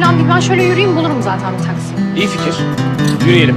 Falan değil. Ben şöyle yürüyeyim bulurum zaten bir taksi. İyi fikir. Yürüyelim.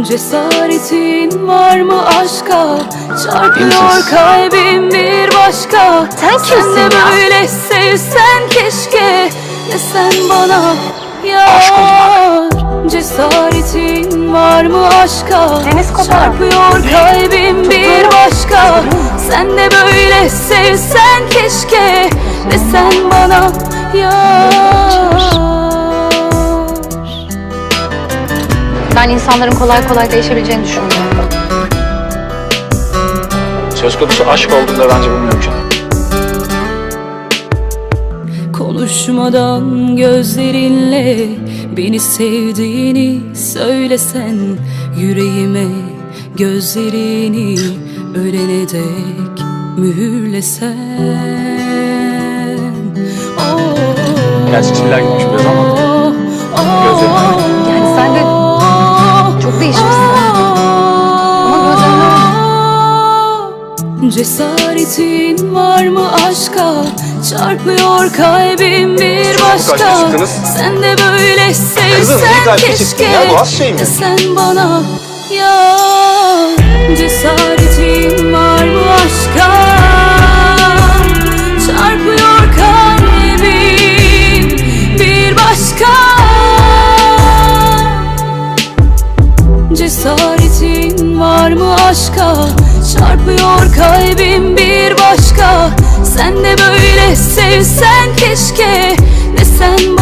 Cesaretin var mı aşka? Çarpıyor kalbim bir başka. Sen kimsin de ya? böyle sevsen keşke. Ne sen bana yar. Cesaretin var mı aşka? Çarpıyor kalbim bir başka. Sen de böyle sevsen keşke. Ne sen bana yar Ben insanların kolay kolay değişebileceğini düşünmüyorum. söz konusu aşk olduğunda bence bu mümkün. Konuşmadan gözlerinle beni sevdiğini söylesen Yüreğime gözlerini ölene dek mühürlesen oh, Gerçi çiller gitmiş biraz ama. Cesaretin var mı aşka? Çarpıyor kalbim bir başka çıktınız? Sen de böyle sevsen keşke ya? Bu az şey mi? Sen bana ya Cesaretin var mı aşka? Çarpıyor kalbim bir başka Cesaretin var mı aşka? Çarpıyor kalbim bir başka. Sen de böyle sevsen keşke. Ne sen bana